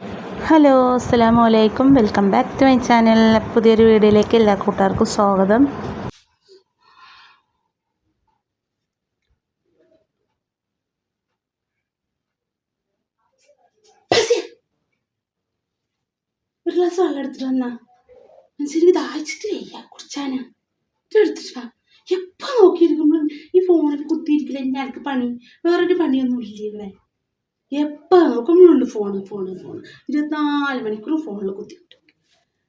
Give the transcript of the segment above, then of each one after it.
Hello അസ്സലാമു അലൈക്കും welcome back to my channel. പുതിയൊരു വീഡിയോയിലേക്ക് എല്ലാ കൂട്ടുകാർക്കും സ്വാഗതം. ഒരു ഗ്ലാസ് വെള്ളം എടുത്തിട്ട് വന്നാ. മനസ്സിലേക്ക് ദാഹിച്ചിട്ട് വയ്യ കുടിച്ചാനാ. എടുത്തിട്ട് വാ. എപ്പോ നോക്കിയിരിക്കുമ്പോഴും ഈ ഫോണിൽ കുത്തിയിരിക്കില്ല എന്നെ എനിക്ക് പണി. വേറൊരു പണിയൊന്നും ഇല്ല ഇവിടെ. എപ്പോ നോക്കുമ്പോഴുണ്ട് ഫോണ് ഫോണ് ഫോണ് ഇരുപത്തിനാല് മണിക്കൂർ ഫോണിൽ കുത്തിയിട്ട്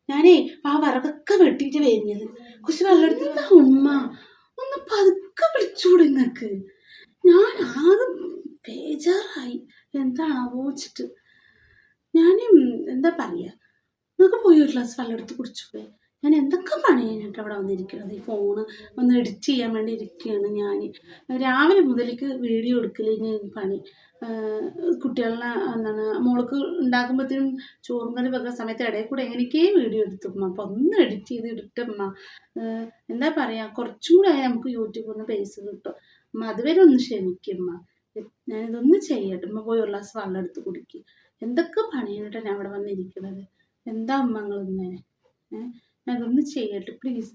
ഞാനേ ആ വറകൊക്കെ വെട്ടിയിട്ട് വരുന്നത്. കുറച്ച് വെള്ളം ഉമ്മ. ഒന്ന് പതുക്കെ വിളിച്ചുകൂടെ നിങ്ങൾക്ക് ഞാൻ ആകെ ബേജാറായി. എന്താണോ വെച്ചിട്ട്. ഞാൻ എന്താ പറയുക നിങ്ങൾക്ക് പോയി ഒരു ഗ്ലാസ് വെള്ളം എടുത്ത് കുടിച്ചൂടെ? ഞാൻ എന്തൊക്കെ പണി കഴിഞ്ഞിട്ട് അവിടെ വന്നിരിക്കുന്നത്? ഈ ഫോണ് ഒന്ന് എഡിറ്റ് ചെയ്യാൻ വേണ്ടി ഇരിക്കുകയാണ് ഞാൻ രാവിലെ മുതലേക്ക് വീഡിയോ എടുക്കലിന് പണി. കുട്ടികളെ എന്താണ് മോൾക്ക് ഉണ്ടാക്കുമ്പോഴത്തേനും ചോറും കറി വെക്കുന്ന സമയത്ത് ഇടയിൽ കൂടെ എങ്ങനെയൊക്കെ വീഡിയോ എടുത്തുമ്മ അപ്പം ഒന്ന് എഡിറ്റ് ചെയ്ത് ഇട്ടമ്മ എന്താ പറയുക കുറച്ചും കൂടെ ആയാൽ നമുക്ക് യൂട്യൂബിൽ നിന്ന് പൈസ കിട്ടും. അമ്മ അതുവരെ ഒന്ന് ക്ഷമിക്കമ്മ ഞാനിതൊന്ന് ചെയ്യട്ടെ. അമ്മ പോയി ഒരു ഗ്ലാസ് വെള്ളം എടുത്ത് കുടിക്കും. എന്തൊക്കെ പണിയായിട്ടാണ് ഞാൻ അവിടെ വന്നിരിക്കുന്നത്? എന്താ അമ്മ നിങ്ങളിങ്ങനെ ഏഹ് ഞാനതൊന്ന് ചെയ്യട്ടെ പ്ലീസ്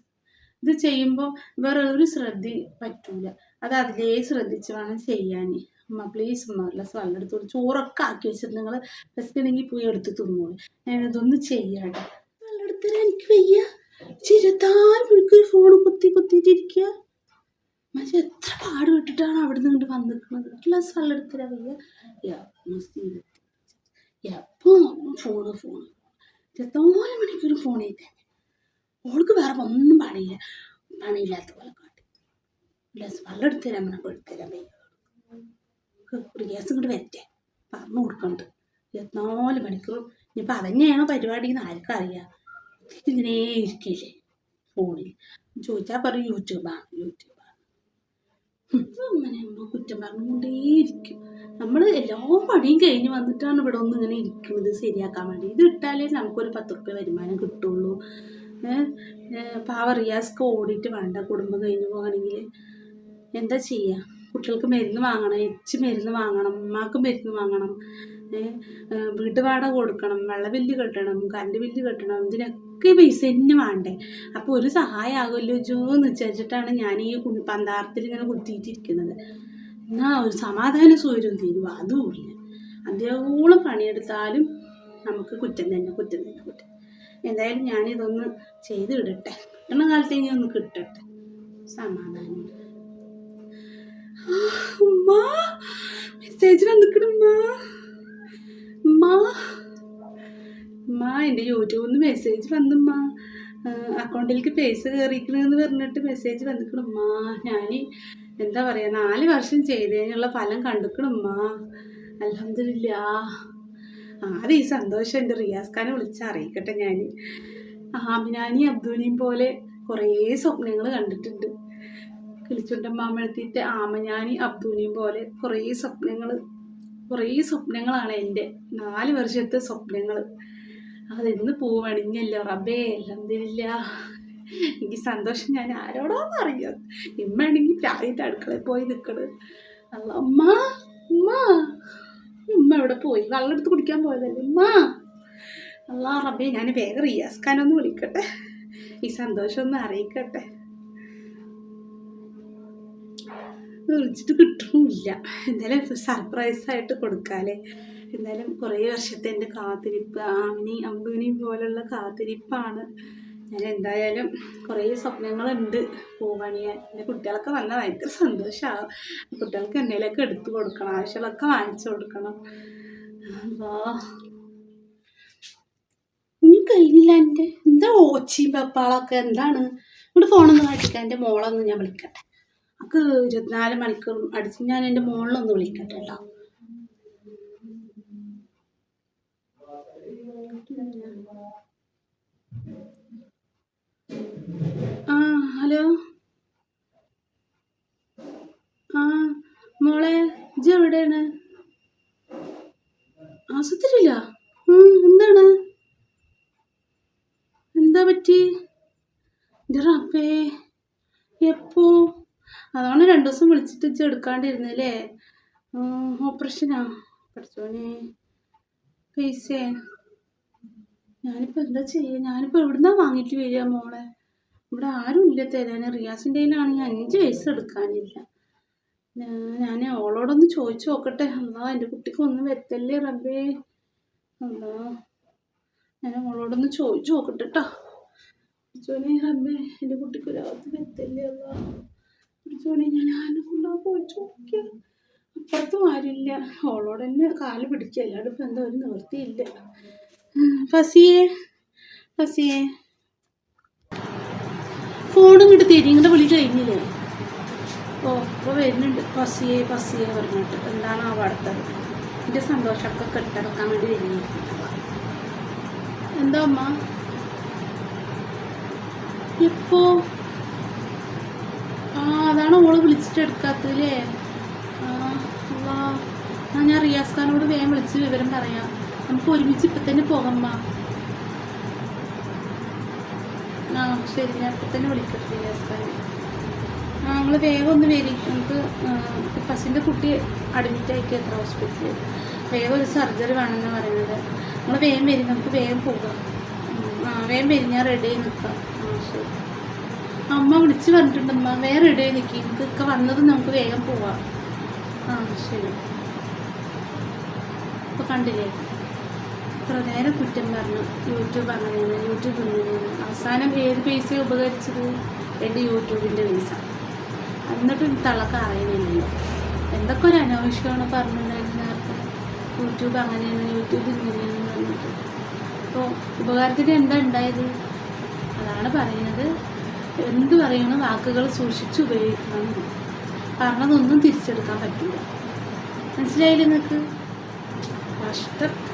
ഇത് ചെയ്യുമ്പോൾ വേറെ ഒരു ശ്രദ്ധ പറ്റൂല. അത് അതിലേ ശ്രദ്ധിച്ച് വേണം ചെയ്യാൻ അമ്മ പ്ലീസ് അമ്മ ഗ്ലാസ് വെള്ളം ചോറൊക്കെ ആക്കി വെച്ചിട്ട് നിങ്ങൾ ബസ്സിനെങ്കിൽ പോയി എടുത്ത് തിന്നോളൂ. ഞാനിതൊന്ന് ചെയ്യട്ടെ വെള്ളം എനിക്ക് വയ്യ. ഫോൺ കുത്തി കുത്തിയിട്ടിരിക്കുക എത്ര പാട് അവിടെ നിന്ന് ഇങ്ങോട്ട് വന്നിരിക്കുന്നത് വയ്യ. ഫോണ് ഫോണ് മണിക്കൂർ ഓൾക്ക് വേറെ ഒന്നും പണിയില്ല പണിയില്ലാത്ത പോലെ കാട്ടി. ഗ്ലാസ് വെള്ളം എടുത്ത് തരാൻ പറഞ്ഞപ്പോൾ എടുത്തുതരാൻ വയ്യ. ഒരു ഗ്യാസ് ഇങ്ങോട്ട് വരട്ടെ. പറഞ്ഞു കൊടുക്കണ്ട്. ഇരുപത്തിനാല് മണിക്കൂർ. ഇനിയിപ്പോൾ അതന്നെയാണോ പരിപാടി എന്ന് ആർക്കും അറിയാം ഇങ്ങനെ ഇരിക്കില്ലേ ഫോണിൽ ചോദിച്ചാൽ പറയും യൂട്യൂബാണ് യൂട്യൂബാണ് അങ്ങനെ അമ്മ കുറ്റം പറഞ്ഞുകൊണ്ടേയിരിക്കും നമ്മൾ എല്ലാ പണിയും കഴിഞ്ഞ് വന്നിട്ടാണ് ഇവിടെ ഒന്ന് ഇങ്ങനെ ഇരിക്കുന്നത് ശരിയാക്കാൻ വേണ്ടി. ഇത് ഇട്ടാലേ നമുക്കൊരു പത്ത് റുപ്യ വരുമാനം കിട്ടുള്ളൂ. പാവ റിയാസ്ക്ക് ഓടിയിട്ട് വേണ്ട കുടുംബം കഴിഞ്ഞു പോകണമെങ്കിൽ എന്താ ചെയ്യുക കുട്ടികൾക്ക് മരുന്ന് വാങ്ങണം എച്ച് മരുന്ന് വാങ്ങണം ഉമ്മാക്ക് മരുന്ന് വാങ്ങണം വീട്ടു വാടക കൊടുക്കണം വെള്ള ബില്ല് കെട്ടണം കറണ്ട് ബില്ല് കെട്ടണം ഇതിനൊക്കെ പൈസ തന്നെ വേണ്ടേ? അപ്പോൾ ഒരു സഹായമാകുമല്ലോ ജോ എന്ന് വെച്ചിട്ടാണ് ഞാൻ ഈ പന്താരത്തിൽ ഇങ്ങനെ കുത്തിയിട്ടിരിക്കുന്നത്. എന്നാൽ ഒരു സമാധാന സൂര്യം തീരുവ അതുമില്ല അതേപോലെ പണിയെടുത്താലും നമുക്ക് കുറ്റം തന്നെ കുറ്റം തന്നെ കുറ്റം. എന്തായാലും ഞാനിതൊന്ന് ചെയ്ത് ഇടട്ടെ കിട്ടണ ഇനി ഒന്ന് കിട്ടട്ടെ. സമാധാനം. മെസ്സേജ് വന്നിക്കണമ്മ എന്റെ യൂട്യൂബിൽ നിന്ന് മെസ്സേജ് വന്നുമ്മ അക്കൗണ്ടിലേക്ക് പൈസ കയറിക്കണമെന്ന് പറഞ്ഞിട്ട് മെസ്സേജ് വന്നിക്കണമ്മ ഞാൻ എന്താ പറയുക നാല് വർഷം ചെയ്തതിനുള്ള ഫലം കണ്ടിക്കണമ്മ അലഹമില്ല ആദ്യം ഈ സന്തോഷം എന്റെ റിയാസ് ഖാനെ വിളിച്ച് അറിയിക്കട്ടെ ഞാൻ ആമിനാനി അബ്ദുലിയും പോലെ കുറേ സ്വപ്നങ്ങൾ കണ്ടിട്ടുണ്ട്. കിളിച്ചുണ്ടമ്മാമെടുത്തിട്ട് ആമഞ്ഞാനി അബ്ദുലിയും പോലെ കുറേ സ്വപ്നങ്ങൾ കുറേ സ്വപ്നങ്ങളാണ് എന്റെ നാല് വർഷത്തെ സ്വപ്നങ്ങൾ അതിന്ന് പൂവണിഞ്ഞല്ലോ എല്ലാം തരില്ല എനിക്ക് സന്തോഷം. ഞാൻ ആരോടാന്ന് അറിയാം. ഇമ്മയാണെങ്കിൽ പ്രായത്തെ അടുക്കളയിൽ പോയി നിൽക്കണ് അല്ല അമ്മ ഉമ്മ. ഉമ്മ എവിടെ പോയി? വെള്ളം എടുത്ത് കുടിക്കാൻ പോയതല്ലേ? ഉമ്മ. അല്ലാ റബ്ബേ ഞാൻ വേഗം റിയാസ്ഖാനൊന്ന് വിളിക്കട്ടെ. ഈ സന്തോഷം ഒന്ന് അറിയിക്കട്ടെ. വിളിച്ചിട്ട് കിട്ടുന്നില്ല എന്തായാലും സർപ്രൈസ് ആയിട്ട് കൊടുക്കാല്ലേ? എന്തായാലും കുറേ വർഷത്തെ എന്റെ കാത്തിരിപ്പ് ആമിനി അമ്പുവിനെയും പോലുള്ള കാത്തിരിപ്പാണ്. ഞാൻ എന്തായാലും കുറേ സ്വപ്നങ്ങളുണ്ട്. പൂവണിയാൻ എന്റെ കുട്ടികളൊക്കെ വന്ന ഭയങ്കര സന്തോഷമാവും കുട്ടികൾക്ക് എന്തെങ്കിലുമൊക്കെ എടുത്തു കൊടുക്കണം. ആവശ്യമുള്ളതൊക്കെ വാങ്ങിച്ചു കൊടുക്കണം. അപ്പോ ഇനി കഴിഞ്ഞില്ല എന്റെ. എന്താ ഓച്ചി പപ്പാളൊക്കെ? എന്താണ്? ഇവിടെ ഫോണൊന്ന് കാട്ടിക്കാൻ എന്റെ മോളൊന്ന് ഞാൻ വിളിക്കട്ടെ. അക്ക് ഇരുപത്തിനാല് മണിക്കൂർ അടിച്ച് ഞാൻ എന്റെ മോളിലൊന്ന് വിളിക്കട്ടെ കേട്ടോ. എവിടെയാണ്? ആശുപത്രിയില്ല എന്താണ്? എന്താ പറ്റി? റബ്ബേ എപ്പോ? അതാണ് രണ്ടു ദിവസം വിളിച്ചിട്ട് ഇച്ച് എടുക്കാണ്ടിരുന്നല്ലേ ഓപ്പറേഷനാ? പഠിച്ചോനെ പൈസ? ഞാനിപ്പോൾ എന്താ ചെയ്യുക ഞാനിപ്പോൾ എവിടുന്നാ വാങ്ങിയിട്ട് വരിക മോളെ? ഇവിടെ ആരും ഇല്ല തരാൻ റിയാസിന്റെ കയ്യിലാണെങ്കിൽ അഞ്ച് പൈസ എടുക്കാനില്ല. ഞാൻ അവളോടൊന്ന് ചോദിച്ചു നോക്കട്ടെ. എന്നാ എന്റെ കുട്ടിക്ക് ഒന്നും വരുത്തല്ലേ റബ്ബേ? എന്നാ ഞാൻ അവളോടൊന്ന് ചോദിച്ചു നോക്കട്ടെ കേട്ടോ ചോനെ റബ്ബേ എന്റെ കുട്ടിക്ക് ഒരാൾക്ക് വരുത്തല്ലേ അല്ലാ ചോനെ ഞാൻ ആരും കൊണ്ടാ പോയി ചോദിക്കാം അപ്പുറത്തും ആരുമില്ല. അവളോട് തന്നെ കാൽ പിടിക്കുക. അല്ലാണ്ട് ഇപ്പം എന്താ ഒരു നിവൃത്തിയില്ല. ഫസിയെ ഫസിയേ. ഫസിയേ ഫോൺ ഇങ്ങോട്ട് തിരി. ഇങ്ങോട്ട് വിളി കഴിഞ്ഞില്ലേ? ഓ ഇപ്പോൾ വരുന്നുണ്ട്. പസിയെ പസിയെ പറഞ്ഞിട്ട്. എന്താണ് ആ അടുത്തത് എന്റെ സന്തോഷമൊക്കെ കെട്ടടക്കാൻ വേണ്ടി വരുന്നു എന്താ അമ്മ? ഇപ്പോ ആ അതാണ് ഓൾ വിളിച്ചിട്ട് എടുക്കാത്തല്ലേ ആ ഞാൻ റിയാസ് ഖാനോട് വേഗം വിളിച്ച് വിവരം പറയാം. നമുക്ക് ഒരുമിച്ച് ഇപ്പം തന്നെ പോകമ്മ ആ ശരി. ഞാൻ ഇപ്പം തന്നെ വിളിക്കട്ടെ റിയാസ് ഖാനെ. ആ നിങ്ങൾ വേഗം ഒന്ന് വരി. നമുക്ക് ഫസിന്റെ കുട്ടി അഡ്മിറ്റ് ആയിക്കുക എത്ര ഹോസ്പിറ്റലിൽ വേഗം ഒരു സർജറി വേണമെന്ന് പറയുന്നത്. നിങ്ങൾ വേഗം വരി നമുക്ക് വേഗം പോകാം. ആ വേഗം വരി ഞാൻ റെഡി ആയി നിൽക്കാം. ശരി. അമ്മ വിളിച്ച് പറഞ്ഞിട്ടുണ്ടമ്മ വേറെ റെഡി ആയി നിൽക്കി ഇതൊക്കെ വന്നത് നമുക്ക് വേഗം പോവാം. ആ ശരി. ഇപ്പോൾ കണ്ടില്ലേ? ഇത്ര നേരം കുറ്റം പറഞ്ഞു. യൂട്യൂബ് അങ്ങനെയാണ് യൂട്യൂബ് ഇങ്ങനെയാണ്. അവസാനം ഏത് പൈസ ഉപകരിച്ചത്? എന്റെ യൂട്യൂബിന്റെ പൈസ. എന്നിട്ടും തള്ളക്ക് അറിയുന്നില്ലല്ലോ. എന്തൊക്കെ ഒരു അനാവശ്യമാണ് പറഞ്ഞിട്ടുണ്ടായിരുന്നു യൂട്യൂബ് അങ്ങനെയാണ് യൂട്യൂബ് ഇങ്ങനെയാണെന്ന് പറഞ്ഞിട്ട്. അപ്പോൾ ഉപകാരത്തിന് എന്താ ഉണ്ടായത്? അതാണ് പറയുന്നത്. എന്ത് പറയുന്ന വാക്കുകൾ സൂക്ഷിച്ച് ഉപയോഗിക്കണം. പറഞ്ഞതൊന്നും തിരിച്ചെടുക്കാൻ പറ്റില്ല. മനസ്സിലായില്ലേ നിങ്ങൾക്ക്? കഷ്ടം.